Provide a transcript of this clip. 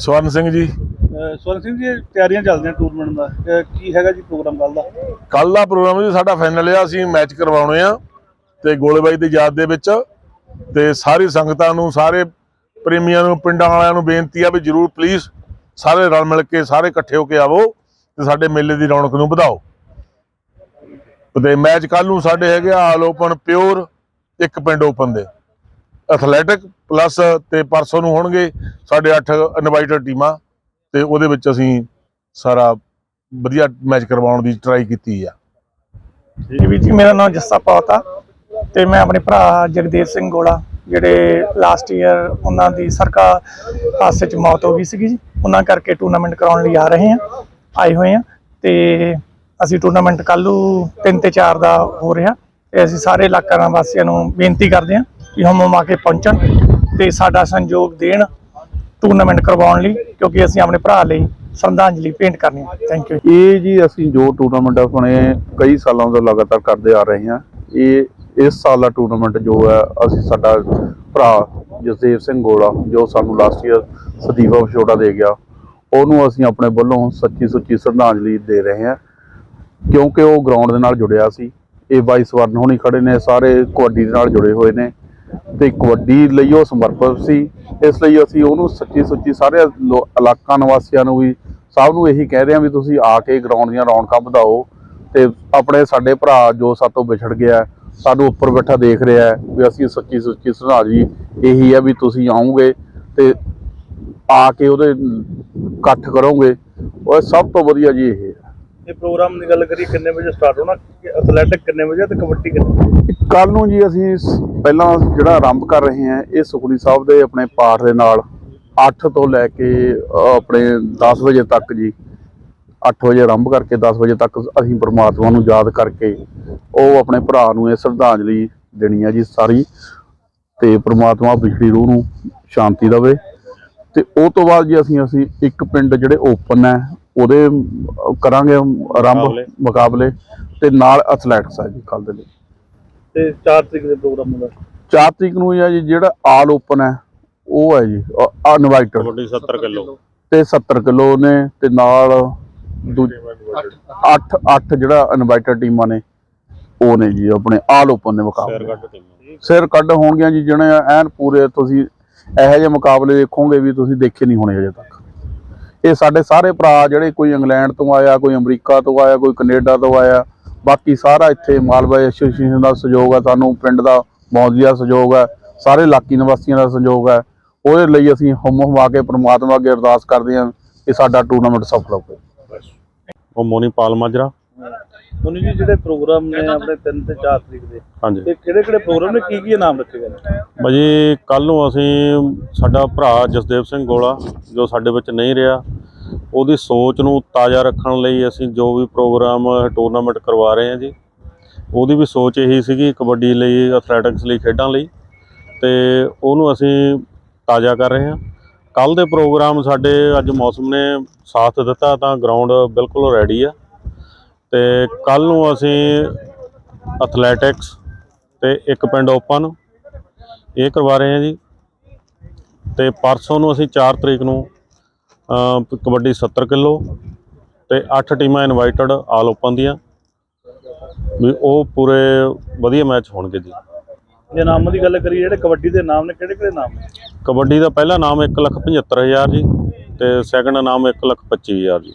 ਸਵਰਨ ਸਿੰਘ ਜੀ। ਸਵਰਨ ਸਿੰਘ ਜੀ ਤਿਆਰੀਆਂ ਚੱਲਦੀਆਂ ਟੂਰਨਾਮੈਂਟ ਦਾ। ਕੀ ਹੈਗਾ ਜੀ ਪ੍ਰੋਗਰਾਮ ਕੱਲ ਦਾ? ਕੱਲ ਦਾ ਪ੍ਰੋਗਰਾਮ ਜੀ ਸਾਡਾ ਫਾਈਨਲ ਆ ਅਸੀਂ ਮੈਚ ਕਰਵਾਉਣੇ ਆ ਤੇ ਗੋਲੇਬਾਈ ਦੀ ਯਾਦ ਦੇ ਵਿੱਚ ਤੇ ਸਾਰੀ ਸੰਗਤਾਂ ਨੂੰ ਸਾਰੇ ਪ੍ਰੇਮੀਆਂ ਨੂੰ ਪਿੰਡਾਂ ਵਾਲਿਆਂ ਨੂੰ ਬੇਨਤੀ ਆ ਵੀ ਜਰੂਰ ਪਲੀਜ਼ ਸਾਰੇ ਰਲ ਮਿਲ ਕੇ ਸਾਰੇ ਇਕੱਠੇ ਹੋ ਕੇ ਆਵੋ ਤੇ ਸਾਡੇ ਮੇਲੇ ਦੀ ਰੌਣਕ ਨੂੰ ਵਧਾਓ। ਤੇ ਮੈਚ ਕੱਲ ਨੂੰ ਸਾਡੇ ਹੈਗੇ ਆਲ ਓਪਨ ਪਿਓਰ ਇੱਕ ਪਿੰਡ ਓਪਨ ਦੇ। ਐਥਲੈਟਿਕ ਪਲੱਸ ਤੇ ਪਰਸੋਂ ਨੂੰ ਹੋਣਗੇ ਸਾਡੇ 8 ਇਨਵਾਈਟਡ ਟੀਮਾਂ ਤੇ ਉਹਦੇ ਵਿੱਚ ਅਸੀਂ ਸਾਰਾ ਵਧੀਆ ਮੈਚ ਕਰਵਾਉਣ ਦੀ ਟਰਾਈ ਕੀਤੀ ਆ। ਜੀ ਵੀਰ ਜੀ, ਮੇਰਾ ਨਾਮ ਜੱਸਾ ਪਾਤਾ ਤੇ ਮੈਂ ਆਪਣੇ ਭਰਾ ਜਗਦੇਵ ਸਿੰਘ ਗੋਲਾ, ਜਿਹੜੇ ਲਾਸਟ ਈਅਰ ਉਹਨਾਂ ਦੀ ਸਰਕਾ ਹਾਦਸੇ 'ਚ ਮੌਤ ਹੋ ਗਈ ਸੀਗੀ ਜੀ, ਉਹਨਾਂ ਕਰਕੇ ਟੂਰਨਾਮੈਂਟ ਕਰਾਉਣ ਲਈ ਆ ਰਹੇ ਹਾਂ, ਆਏ ਹੋਏ ਹਾਂ ਤੇ ਅਸੀਂ ਟੂਰਨਾਮੈਂਟ ਕੱਲੂ ਨੂੰ 3 ਤੇ 4 ਦਾ ਹੋ ਰਿਹਾ ਤੇ ਅਸੀਂ ਸਾਰੇ ਇਲਾਕਾ ਵਾਸੀਆਂ ਨੂੰ ਬੇਨਤੀ ਕਰਦੇ ਹਾਂ ਕਿ ਹਮ ਹਮ ਆ ਕੇ ਪਹੁੰਚਣ ਤੇ ਸਾਡਾ ਸੰਯੋਗ ਦੇਣ ਟੂਰਨਾਮੈਂਟ ਕਰਵਾਉਣ ਲਈ, ਕਿਉਂਕਿ ਅਸੀਂ ਆਪਣੇ ਭਰਾ ਲਈ ਸ਼ਰਧਾਂਜਲੀ ਭੇਂਟ ਕਰਨੀ ਹੈ। ਥੈਂਕ ਯੂ ਇਹ ਜੀ ਅਸੀਂ ਜੋ ਟੂਰਨਾਮੈਂਟ ਆਪਣੇ ਕਈ ਸਾਲਾਂ ਤੋਂ ਲਗਾਤਾਰ ਕਰਦੇ ਆ ਰਹੇ ਹਾਂ, ਇਹ ਇਸ ਸਾਲ ਦਾ ਟੂਰਨਾਮੈਂਟ ਜੋ ਹੈ, ਅਸੀਂ ਸਾਡਾ ਭਰਾ ਜਸਦੇਵ ਸਿੰਘ ਗੋੜਾ, ਜੋ ਸਾਨੂੰ ਲਾਸਟ ਈਅਰ ਸਦੀਵਾ ਵਿਛੋੜਾ ਦੇ ਗਿਆ, ਉਹਨੂੰ ਅਸੀਂ ਆਪਣੇ ਵੱਲੋਂ ਸੱਚੀ ਸੁੱਚੀ ਸ਼ਰਧਾਂਜਲੀ ਦੇ ਰਹੇ ਹਾਂ, ਕਿਉਂਕਿ ਉਹ ਗਰਾਊਂਡ ਦੇ ਨਾਲ ਜੁੜਿਆ ਸੀ, ਇਹ ਬਾਈ ਸਵਰਨ ਹੋਣੀ ਖੜੇ ਨੇ, ਸਾਰੇ ਕਬੱਡੀ ਦੇ ਨਾਲ ਜੁੜੇ ਹੋਏ ਨੇ ਤੇ ਕਬੱਡੀ ਲਈ ਉਹ ਸਮਰਪਿਤ ਸੀ। ਇਸ ਲਈ ਅਸੀਂ ਉਹਨੂੰ ਸੱਚੀ ਸੁੱਚੀ ਸਾਰੇ ਲੋ- ਇਲਾਕਾ ਨਿਵਾਸੀਆਂ ਨੂੰ ਵੀ ਸਭ ਨੂੰ ਇਹੀ ਕਹਿ ਰਹੇ ਹਾਂ ਵੀ ਤੁਸੀਂ ਆ ਕੇ ਗਰਾਊਂਡ ਦੀਆਂ ਰੌਣਕਾਂ ਵਧਾਓ ਤੇ ਆਪਣੇ ਸਾਡੇ ਭਰਾ ਜੋ ਸਾਤੋਂ ਵਿਛੜ ਗਿਆ, ਸਾਨੂੰ ਉੱਪਰ ਬੈਠਾ ਦੇਖ ਰਿਹਾ ਹੈ ਵੀ ਅਸੀਂ ਸੱਚੀ ਸੁੱਚੀ ਸ਼ਰਧਾਂਜਲੀ ਇਹੀ ਹੈ ਵੀ ਤੁਸੀਂ ਆਉਂਗੇ ਤੇ ਆ ਕੇ ਉਹਦੇ ਇਕੱਠ ਕਰੋਗੇ। ਉਹ ਸਭ ਤੋਂ ਵਧੀਆ ਜੀ ਇਹ। ਇਹ ਪ੍ਰੋਗਰਾਮ ਦੀ ਗੱਲ ਕਰੀਏ, ਕਿੰਨੇ ਵਜੇ ਸਟਾਰਟ ਹੋਣਾ? ਐਥਲੈਟਿਕ ਕਿੰਨੇ ਵਜੇ ਤੇ ਕਬੱਡੀ ਕਿੰਨੇ ਕੱਲ ਨੂੰ ਜੀ ਅਸੀਂ ਸ- ਪਹਿਲਾਂ ਜਿਹੜਾ ਆਰੰਭ ਕਰ ਰਹੇ ਹਾਂ, ਇਹ ਸੁਖਨੀ ਸਾਹਿਬ ਦੇ ਆਪਣੇ ਪਾਠ ਦੇ ਨਾਲ 8 ਤੋਂ ਲੈ ਕੇ ਆਪਣੇ 10 ਵਜੇ ਤੱਕ ਜੀ 8 ਵਜੇ ਆਰੰਭ ਕਰਕੇ 10 ਵਜੇ ਤੱਕ ਅਸੀਂ ਪ੍ਰਮਾਤਮਾ ਨੂੰ ਯਾਦ ਕਰਕੇ ਉਹ ਆਪਣੇ ਭਰਾ ਨੂੰ ਇਹ ਸ਼ਰਧਾਂਜਲੀ ਦੇਣੀ ਹੈ ਜੀ ਸਾਰੀ ਤੇ ਪ੍ਰਮਾਤਮਾ ਪਿਛਲੀ ਰੂਹ ਨੂੰ ਸ਼ਾਂਤੀ ਦੇਵੇ ਤੇ ਉਹ ਤੋਂ ਬਾਅਦ ਜੀ ਅਸੀਂ ਅਸੀਂ ਇੱਕ ਪਿੰਡ ਜਿਹੜੇ ਓਪਨ ਹੈ ਉਹਦੇ ਕਰਾਂਗੇ ਆਰੰਭ ਮੁਕਾਬਲੇ। ਮੁਕਾਬਲੇ ਤੇ ਨਾਲ ਐਥਲੈਟਿਕਸ ਹੈ ਜੀ ਕੱਲ ਦੇ ਲਈ। ਤੇ 4 ਤਰੀਕ ਦੇ ਪ੍ਰੋਗਰਾਮ ਦਾ 4 ਤਰੀਕ ਨੂੰ ਹੈ ਜੀ ਜਿਹੜਾ ਆਲ ਓਪਨ ਹੈ ਉਹ ਹੈ ਜੀ ਅਨਵਾਈਟਡ ਕਬੱਡੀ 70 ਕਿਲੋ। ਤੇ 70 ਕਿਲੋ ਨੇ ਤੇ ਨਾਲ 8 8 ਜਿਹੜਾ ਇਨਵਾਈਟਡ ਟੀਮਾਂ ਨੇ ਉਹ ਨੇ ਜੀ ਆਪਣੇ ਆਲ ਓਪਨ ਦੇ ਮੁਕਾਬਲੇ। ਸਿਰ ਕੱਢ ਹੋਣਗੀਆਂ ਜੀ ਜਿਹੜੇ ਐਨ ਪੂਰੇ ਤੁਸੀਂ ਇਹੋ ਜਿਹੇ ਮੁਕਾਬਲੇ ਦੇਖੋਗੇ ਵੀ ਤੁਸੀਂ ਦੇਖੇ ਨਹੀਂ ਹੋਣੇ ਅਜੇ ਤੱਕ। ਇਹ ਸਾਡੇ ਸਾਰੇ ਭਰਾ ਜਿਹੜੇ ਕੋਈ ਇੰਗਲੈਂਡ ਤੋਂ ਆਇਆ, ਕੋਈ ਅਮਰੀਕਾ ਤੋਂ ਆਇਆ, ਕੋਈ ਕੈਨੇਡਾ ਤੋਂ ਆਇਆ, ਬਾਕੀ ਸਾਰਾ ਇੱਥੇ ਮਾਲਵਾ ਐਸੋਸੀਏਸ਼ਨ ਦਾ ਸਹਿਯੋਗ ਹੈ, ਸਾਨੂੰ ਪਿੰਡ ਦਾ ਮੌਜੂਦਾ ਸਹਿਯੋਗ ਹੈ, ਸਾਰੇ ਇਲਾਕੀ ਨਿਵਾਸੀਆਂ ਦਾ ਸਹਿਯੋਗ ਹੈ। ਉਹਦੇ ਲਈ ਅਸੀਂ ਹਮ ਹਮਾ ਕੇ ਪ੍ਰਮਾਤਮਾ ਅੱਗੇ ਅਰਦਾਸ ਕਰਦੇ ਹਾਂ ਕਿ ਸਾਡਾ ਟੂਰਨਾਮੈਂਟ ਸਫਲ ਹੋਵੇ। ਉਹ ਮੋਨੀ ਪਾਲ ਮਾਜਰਾ। ਉਹਨੇ ਜੀ ਜਿਹੜੇ ਪ੍ਰੋਗਰਾਮ ਨੇ ਆਪਣੇ 3 ਤੇ 4 ਤਰੀਕ ਦੇ ਹਾਂਜੀ। ਤੇ ਕਿਹੜੇ ਕਿਹੜੇ ਪ੍ਰੋਗਰਾਮ ਨੇ ਕੀ ਕੀ ਇਨਾਮ ਰੱਖੇ ਗਏ ਨੇ? ਭਾਜੀ ਕੱਲ ਨੂੰ ਅਸੀਂ ਸਾਡਾ ਭਰਾ ਜਸਦੇਵ ਸਿੰਘ ਗੋਲਾ ਜੋ ਸਾਡੇ ਵਿੱਚ ਨਹੀਂ ਰਿਹਾ ਉਹਦੀ ਸੋਚ ਨੂੰ ਤਾਜ਼ਾ ਰੱਖਣ ਲਈ ਅਸੀਂ ਜੋ ਵੀ ਪ੍ਰੋਗਰਾਮ ਟੂਰਨਾਮੈਂਟ ਕਰਵਾ ਰਹੇ ਹਾਂ ਜੀ ਉਹਦੀ ਵੀ ਸੋਚ ਇਹੀ ਸੀਗੀ ਕਬੱਡੀ ਲਈ ਐਥਲੈਟਿਕਸ ਲਈ ਖੇਡਾਂ ਲਈ ਤੇ ਉਹਨੂੰ ਅਸੀਂ ਤਾਜ਼ਾ ਕਰ ਰਹੇ ਹਾਂ। ਕੱਲ ਦੇ ਪ੍ਰੋਗਰਾਮ ਸਾਡੇ ਅੱਜ ਮੌਸਮ ਨੇ ਸਾਥ ਦਿੱਤਾ ਤਾਂ ਗਰਾਊਂਡ ਬਿਲਕੁਲ ਰੈਡੀ ਆ। ਤੇ ਕੱਲ ਨੂੰ ਅਸੀਂ ਐਥਲੈਟਿਕਸ ਤੇ ਇੱਕ ਪਿੰਡ ਓਪਨ ਇਹ ਕਰਵਾ ਰਹੇ ਹਾਂ ਜੀ। ਤੇ ਪਰਸੋਂ ਨੂੰ ਅਸੀਂ 4 ਤਰੀਕ ਨੂੰ ਕਬੱਡੀ 70 ਕਿਲੋ ਤੇ 8 ਟੀਮਾਂ ਇਨਵਾਈਟਡ ਆਲ ਓਪਨ ਦੀਆਂ। ਵੀ ਉਹ ਪੂਰੇ ਵਧੀਆ ਮੈਚ ਹੋਣਗੇ ਜੀ। ਜੇ ਨਾਮਾਂ ਦੀ ਗੱਲ ਕਰੀਏ ਜਿਹੜੇ ਕਬੱਡੀ ਦੇ ਨਾਮ ਨੇ ਕਿਹੜੇ ਕਿਹੜੇ ਨਾਮ ਨੇ? ਕਬੱਡੀ ਦਾ ਪਹਿਲਾ ਨਾਮ 175000 ਜੀ ਤੇ ਸੈਕੰਡ ਨਾਮ 125000 ਜੀ।